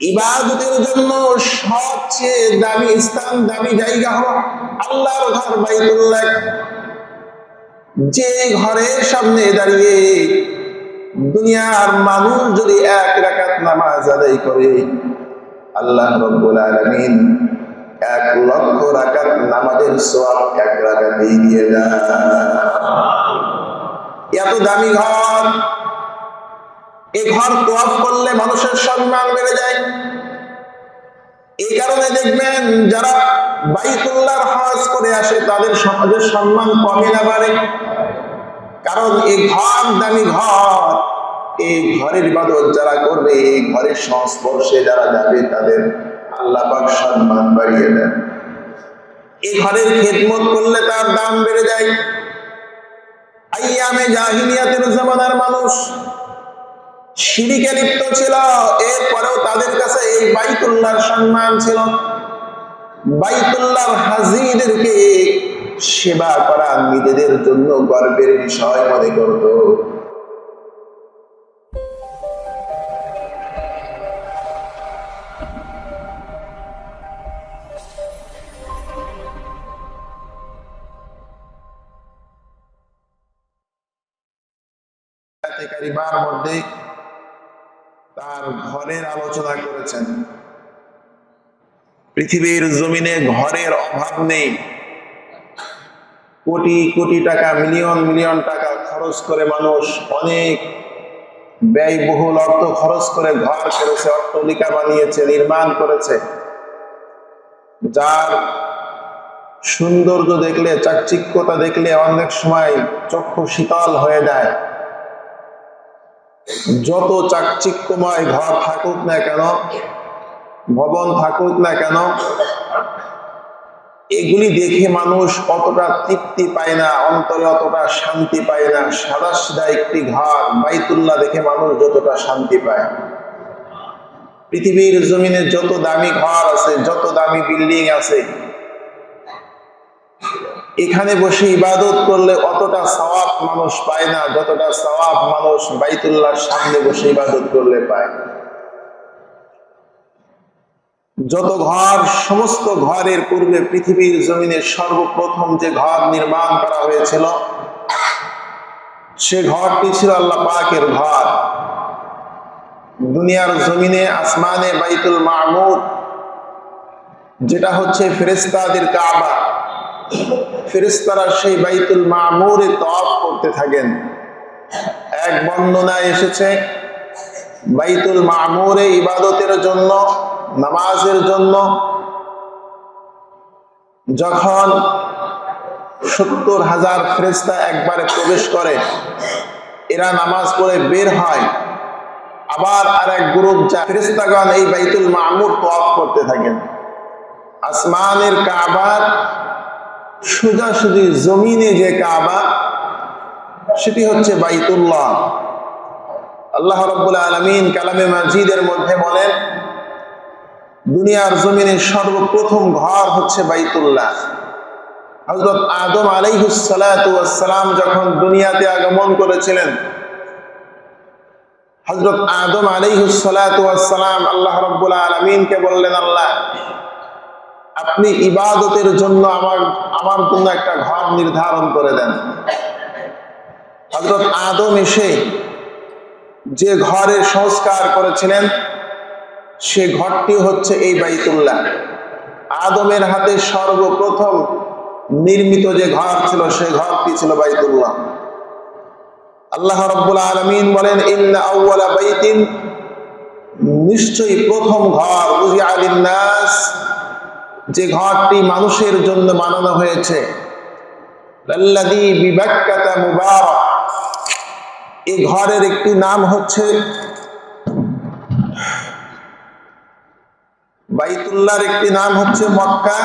ইবাদতের জন্য সবচেয়ে দামি স্থান, দামি জায়গা হলো আল্লাহর ঘর বাইতুল্লাহ। যে ঘরের সামনে দাঁড়িয়ে দুনিয়ার মানুষ যদি এক রাকাত নামাজ আদায় করে, আল্লাহ রব্বুল আলামিন এক লক্ষ রাকাত নামাজের সওয়াব এক রাকাতেই দিয়ে দেয় এত দামি ঘর এই ঘর তোয়াফ করলে মানুষের সম্মান বেড়ে যায়। এই কারণে দেখবেন যারা বাইতুল্লাহর হজ করে আসে, তাদের সমাজের সম্মান কমে না বাড়ে। কারণ এই ঘর দামি ঘর এই ঘরের ইবাদত যারা করবে এই ঘরের সংস্পর্শে যারা যাবে, তাদের আল্লাহ সম্মান বাড়িয়ে দেন। এই ঘরের খেদমত করলে তার দাম বেড়ে যায়। আইয়ামে জাহিলিয়াতের জামানার মানুষ সিঁড়িকে লিপ্ত ছিল, এরপরেও তাদের কাছে এই বাইতুল্লাহর সম্মান ছিল। বাইতুল্লাহর হাজিদেরকে সেবা করা নিজেদের জন্য গর্বের বিষয় মনে করত। মধ্যে ঘরের আলোচনা করেছেন। পৃথিবীর জমিনে ঘরের অভাব নেই। কোটি কোটি টাকা, মিলিয়ন মিলিয়ন টাকা খরচ করে মানুষ অনেক ব্যয়বহুল অর্থ খরচ করে ঘর করেছে অট্টলিকা বানিয়েছে, নির্মাণ করেছে। যার সৌন্দর্য দেখলে, চাকচিক্যতা দেখলে অনেক সময় চক্ষু শীতল হয়ে যায়। যত চাকচিক্যময় ঘর থাকুক না কেন, ভবন থাকুক না কেন, এগুলি দেখে মানুষ অতটা তৃপ্তি পায় না, অন্তরে অতটা শান্তি পায় না। সাদা সিধা একটি ঘর, বাইতুল্লাহ দেখে মানুষ যতটা শান্তি পায়। পৃথিবীর জমিনে যত দামি ঘর আছে, যত দামি বিল্ডিং আছে এখানে বসে ইবাদত করলে অতটা সওয়াব মানুষ পায় না, যতটা সওয়াব মানুষ বাইতুল্লাহর সামনে বসে ইবাদত করলে পায়। যত ঘর, সমস্ত ঘরের পূর্বে পৃথিবীর জমিনে সর্বপ্রথম যে ঘর নির্মাণ করা হয়েছিল, সে ঘরটি ছিল আল্লাহ পাকের ঘর। দুনিয়ার জমিনে আসমানে বাইতুল মাহমুদ যেটা হচ্ছে ফেরেস্তাদের কাবা। ফেরেস্তারা সেই বাইতুল মামুরে তফ করতে থাকেন। এক বর্ণনায় এসেছে বাইতুল মামুরে ইবাদতের জন্য, নামাজের জন্য। যখন সত্তর হাজার ফেরেস্তা একবারে প্রবেশ করে, এরা নামাজ পড়ে বের হয়। আবার আর এক গ্রুপ যা ফেরেস্তাগণ এই বাইতুল মামুর তফ করতে থাকেন। আসমানের কাবার সোজাসুজি জমিনে যে কাবা, সেটি হচ্ছে বাইতুল্লাহ। আল্লাহ রব্বুল আলমিন কালামে মাজিদের মধ্যে বলেন, দুনিয়ার জমিনে সর্বপ্রথম ঘর হচ্ছে বাইতুল্লাহ। হজরত আদম আলাইহুসালাম যখন দুনিয়াতে আগমন করেছিলেন হজরত আদম আলাইহুসালাম আল্লাহ রব্বুল আলমিনকে বললেন, আল্লাহ আপনি ইবাদতের জন্য আমার আমার জন্য একটা ঘর নির্ধারণ করে দেন। হজরত আদম এসে যে ঘরের সংস্কার করেছিলেন, সে ঘরটি হচ্ছে এই বাইতুল্লাহ। আদমের হাতে সর্বপ্রথম নির্মিত যে ঘর ছিল, সে ঘরটি ছিল বাইতুল্লাহ। আল্লাহ রব্বুল আলমিন বলেন, ইন্না আউ্বালা বাইতিন। নিশ্চয়ই প্রথম ঘর বুঝি আলিন্নাস যে ঘরটি মানুষের জন্য বানানো হয়েছে। এই ঘরের একটি নাম হচ্ছে বাইতুল্লাহর একটি নাম হচ্ছে মক্কা,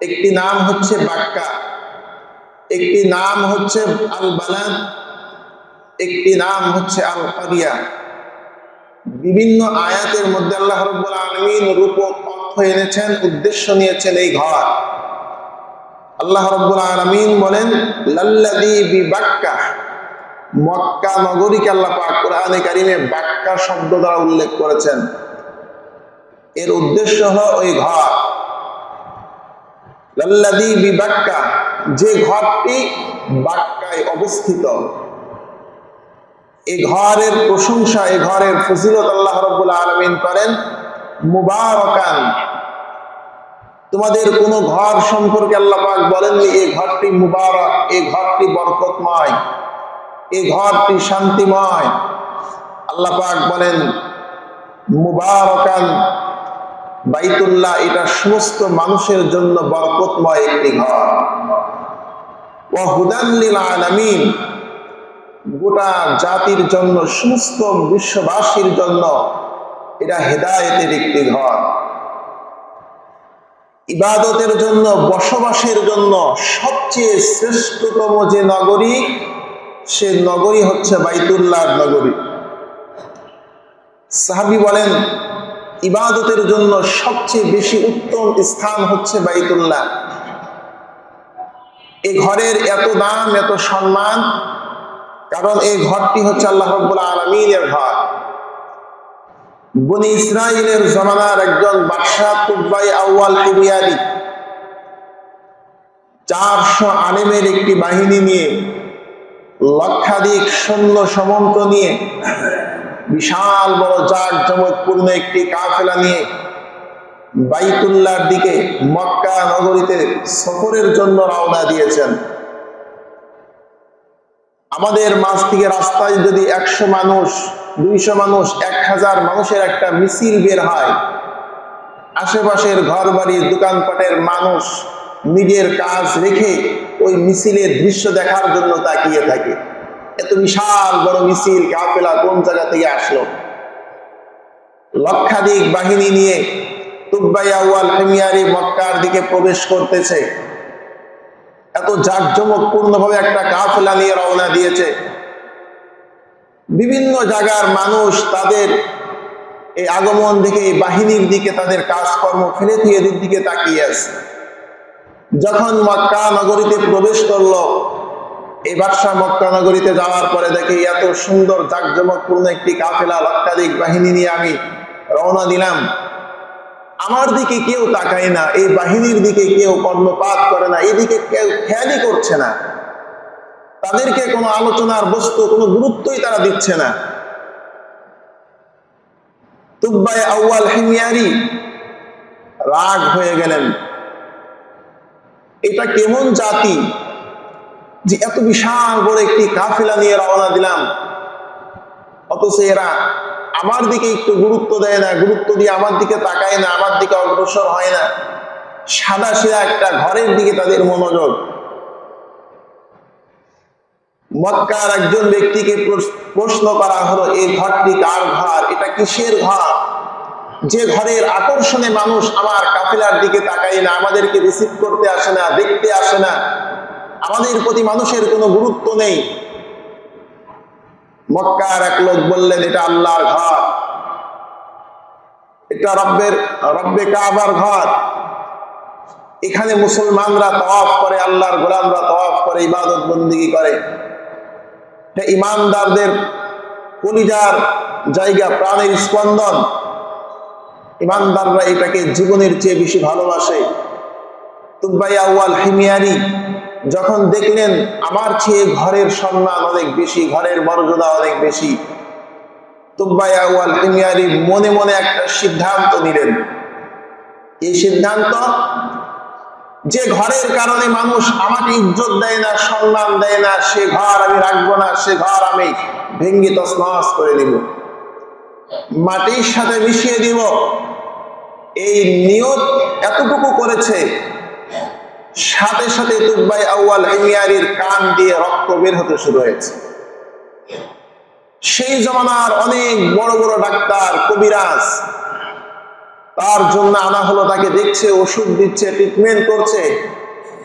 একটি নাম হচ্ছে বাক্কা, একটি নাম হচ্ছে আল বালাদ একটি নাম হচ্ছে আল কারিয়া বিভিন্ন আয়াতের মধ্যে আল্লাহ রব্বুল আলমিন রূপক অর্থ এনেছেন, উদ্দেশ্য নিয়েছেন এই ঘর। আল্লাহ রব্বুল আলমিন বলেন লাল্লাদি বাক্কা মক্কা নগরীকে আল্লাহ পাক কারিমে বাক্কা শব্দ দ্বারা উল্লেখ করেছেন। এর উদ্দেশ্য হলো ওই ঘর। লাল্লাদি বিবাক্কা, যে ঘরটি বাক্কায় অবস্থিত। এই ঘরের প্রশংসা এই ঘরের ফজিলত আল্লাহ রব্বুল আলমিন করেন, মুবারকান। তোমাদের কোন ঘর সম্পর্কে আল্লাহ পাক বলেননি এই ঘরটি মুবারক এই ঘরটি বরকতময় এই ঘরটি শান্তিময়। আল্লাহ পাক বলেন, মুবারকান বাইতুল্লাহ, এটা সমস্ত মানুষের জন্য বরকতময় একটি ঘর। ও হুদাল্লিল আলামিন, গোটা জাতির জন্য, সমস্ত বিশ্ববাসীর জন্য এটা হেদায়েতের একটি ঘর। ইবাদতের জন্য, বসবাসের জন্য সবচেয়ে শ্রেষ্ঠতম যে নগরী, সে নগরী হচ্ছে বাইতুল্লাহ নগরী। সাহাবি বলেন, ইবাদতের জন্য সবচেয়ে বেশি উত্তম স্থান হচ্ছে বাইতুল্লাহ। এই ঘরের এত দাম, এত সম্মান, কারণ এই ঘরটি হচ্ছে আল্লাহ রব্বুল আলমিনের ঘর। বনি ইসরায়েলের জমানার একজন বাদশাহ তুব্বাই আউয়াল হিমিয়ারি চারশো আলেমের একটি বাহিনী নিয়ে, লক্ষাধিক সৈন্য সমন্ত নিয়ে, বিশাল বড় জাক জমকপূর্ণ একটি কাফেলা নিয়ে বাইতুল্লার দিকে মক্কা নগরীতে সফরের জন্য রওনা দিয়েছেন। আমাদের মাঝ থেকে রাস্তায় যদি একশো মানুষ দুইশো মানুষ এক হাজার মানুষের একটা মিছিল বের হয়। আশেপাশের ঘর বাড়ির দোকানপাটের মানুষ নিজের কাজ রেখে ওই মিছিলের দৃশ্য দেখার জন্য তাকিয়ে থাকে। এত বিশাল বড় মিছিল কাফেলা কোন জায়গা থেকে আসলো? লক্ষাধিক বাহিনী নিয়ে তুব্বাইয়াওয়াল হেমিয়ারি মক্কার দিকে প্রবেশ করতেছে। এত জাঁকজমকপূর্ণ ভাবে একটা কাফেলা নিয়ে রওনা দিয়েছে। বিভিন্ন জায়গার মানুষ তাদের এই আগমন দিকে, এই বাহিনীর দিকে তাদের কাজকর্ম ফেলে দিয়ে এদের দিকে তাকিয়ে আছে। যখন মক্কা নগরীতে প্রবেশ করল, এই বাদশাহ মক্কা নগরীতে যাওয়ার পরে দেখি এত সুন্দর জাঁকজমকপূর্ণ একটি কাফেলা লক্ষাধিক বাহিনী নিয়ে আমি রওনা দিলাম। আমার দিকে কেউ তাকায় না, এই বাহিনীর দিকে কেউ কর্ণপাত করে না, এদিকে কেউ খেয়ালই করছে না। তাদেরকে কোনো আলোচনার বস্তু, কোনো গুরুত্বই তারা দিচ্ছে না। তুব্বাই আউয়াল হিমিয়ারি রাগ হয়ে গেলেন। এটা কেমন জাতি যে এত বিশাল বড় একটি কাফিলা নিয়ে রওনা দিলাম? অথচ এরা আমার দিকে একটু গুরুত্ব দেয় না, গুরুত্ব দিয়ে আমার দিকে তাকায় না, আমার দিকে অগ্রসর হয় না। সাদা সিধা একটা ঘরের দিকে তাদের মনোযোগ। মক্কার একজন ব্যক্তিকে প্রশ্ন করা হলো এই ঘরটি কার ঘর? এটা কিসের ঘর? যে ঘরের আকর্ষণে মানুষ আমার কাফিলার দিকে তাকায় না, আমাদেরকে রিসিভ করতে আসে না, দেখতে আসে না, আমাদের প্রতি মানুষের কোনো গুরুত্ব নেই। মক্কার এক লোক বললেন, এটা আল্লাহর ঘর। এটা রব্বের, রব্বে কাবার ঘর। এখানে মুসলমানরা তওয়াফ করে, আল্লাহর গোলামরা তওয়াফ করে, ইবাদত বন্দিগি করে। ইমানদারদের কলিজার জায়গা, প্রাণের স্পন্দন। ইমানদাররা এটাকে জীবনের চেয়ে বেশি ভালোবাসে। তুব্বাই আউয়াল হিমিয়ারি যখন দেখলেন, আমার চেয়ে ঘরের সম্মান অনেক বেশি, ঘরের মর্যাদা অনেক বেশি। তুব্বাই আউয়াল হিমিয়ারি মনে মনে একটা সিদ্ধান্ত নিলেন। এই সিদ্ধান্ত যে ঘরের কারণে মানুষ আমাকে ইজ্জত দেয় না, সম্মান দেয় না, সে ঘর আমি রাখব না, সে ঘর আমি ভেঙ্গি তসনস করে দিব মাটির সাথে মিশিয়ে দিব। এই নিয়ত এতটুকু করেছে। সাথে সাথে তুব্বাই আউয়াল হিমিয়ারির কান দিয়ে রক্ত বের হতে শুরু হয়েছে। সেই জমানার অনেক বড় বড় ডাক্তার, কবিরাজ তার জন্য আনা হলো, তাকে দেখছে, ওষুধ দিচ্ছে ট্রিটমেন্ট করছে।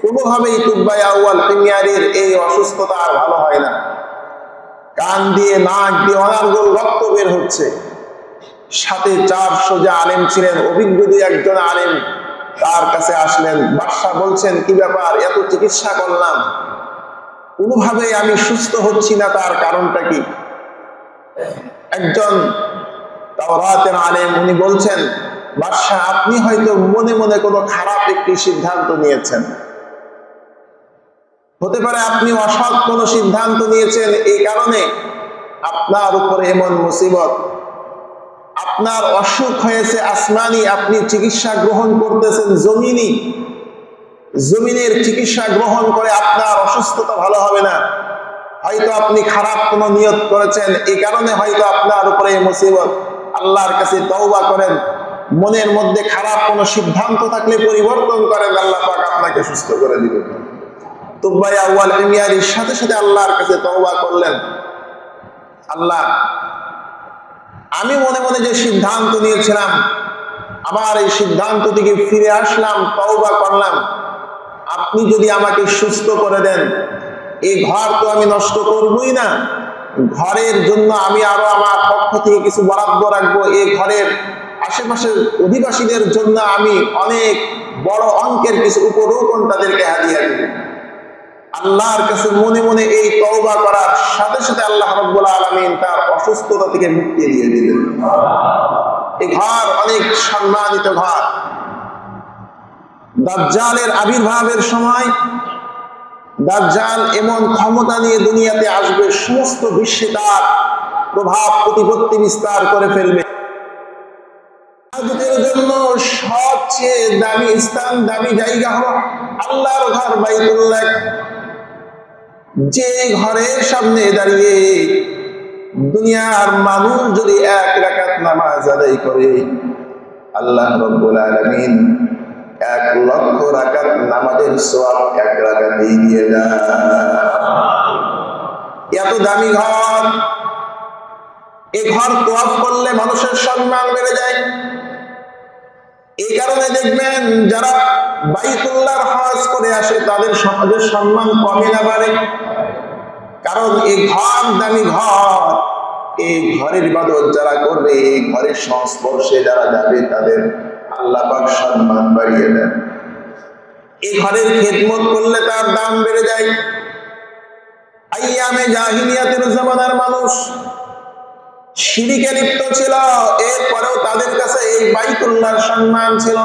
কোনোভাবেই তুব্বাই আউয়াল হিমিয়ারির এই অসুস্থতা আর ভালো হয় না। কান দিয়ে, নাক দিয়ে অনার্গল রক্ত বের হচ্ছে। সাথে চারশো যে আলেম ছিলেন, অভিজ্ঞ একজন আলেম। তার কাছে আসলেন বাদশাহ বলছেন, কি ব্যাপার, এত চিকিৎসা করলাম। কোনোভাবে আমি সুস্থ হচ্ছি না, তার কারণটা কি? একজন তাওরাতের আলেম, উনি বলছেন বাদশাহ, আপনি হয়তো মনে মনে কোনো খারাপ একটি সিদ্ধান্ত নিয়েছেন। হতে পারে আপনি অসৎ কোনো সিদ্ধান্ত নিয়েছেন এই কারণে আপনার উপরে এমন মুসিবত। আপনার অসুখ হয়েছে আসমানি, আপনি চিকিৎসা গ্রহণ করতেছেন জমিনি। জমিনের চিকিৎসা গ্রহণ করে আপনার অসুস্থতা ভালো হবে না। হয়তো আপনি খারাপ কোনো নিয়ত করেছেন, এই কারণে হয়তো আপনার উপরে মুসিবত। আল্লাহর কাছে তওবা করেন। মনের মধ্যে খারাপ কোনো সিদ্ধান্ত থাকলে পরিবর্তন করেন, আল্লাহ পাক আপনাকে সুস্থ করে দিবেন তুব্বাই আউয়াল ইমিয়ারির সাথে সাথে আল্লাহর কাছে তওবা করলেন। আল্লাহ, আমি মনে মনে যে সিদ্ধান্ত নিয়েছিলাম, আবার এই সিদ্ধান্ত থেকে ফিরে আসলাম, তওবা করলাম। আপনি যদি আমাকে সুস্থ করে দেন, এই ঘর তো আমি নষ্ট করবই না। ঘরের জন্য আমি আরও আমার পক্ষ থেকে কিছু বরাদ্দ রাখব, এই ঘরের আশেপাশের অধিবাসীদের জন্য আমি অনেক বড় অঙ্কের কিছু উপরোপণ তাদেরকে হারিয়ে দিব আল্লাহর কাছে মনে মনে এই তওবা করার সাথে সাথে আল্লাহ রব্বুল আলমিন তার অসুস্থতা থেকে মুক্তি দিয়ে দিলেন এই ঘর অনেক সম্মানিত ঘর। দাজ্জালের আবির্ভাবের সময় দাজ্জাল এমন ক্ষমতা নিয়ে দুনিয়াতে আসবে, সমস্ত বিশ্বে তার প্রভাব প্রতিপত্তি বিস্তার করে ফেলবে। ইবাদতের জন্য সবচেয়ে দামি স্থান, দামি জায়গা হলো আল্লাহর ঘর বাইতুল্লাহ যে ঘরের সামনে দাঁড়িয়ে দুনিয়ার মানুষ যদি এক রাকাত নামাজ আদায় করে, আল্লাহ রব্বুল আলামিন এক লক্ষ রাকাত নামাজের সওয়াব এক রাকাতেই দিয়ে দেয় এত দামি ঘর এই ঘর তোয়াফ করলে মানুষের সম্মান বেড়ে যায়। এই কারণে দেখবেন যারা বাইতুল্লাহর হজ করে আসে, তাদের সমাজের সম্মান কমে না বাড়ে। কারণ এই ঘর দামি ঘর এই ঘরের ইবাদত যারা করবে এই ঘরের সংস্পর্শে যারা যাবে, তাদের আল্লাহ পাক সম্মান বাড়িয়ে দেন। এই ঘরের খেদমত করলে তার দাম বেড়ে যায়। আইয়ামে জাহিলিয়াতের জামানার মানুষ শিরিকে লিপ্ত ছিল, এরপরেও তাদের কাছে এই বাইতুল্লাহর সম্মান ছিল।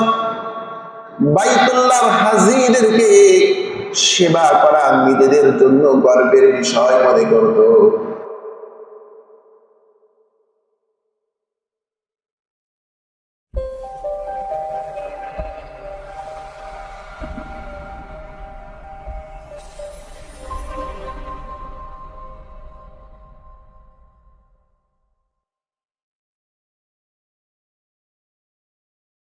বাইতুল্লাহর হাজিদেরকে সেবা করা নিজেদের জন্য গর্বের বিষয় মনে করত।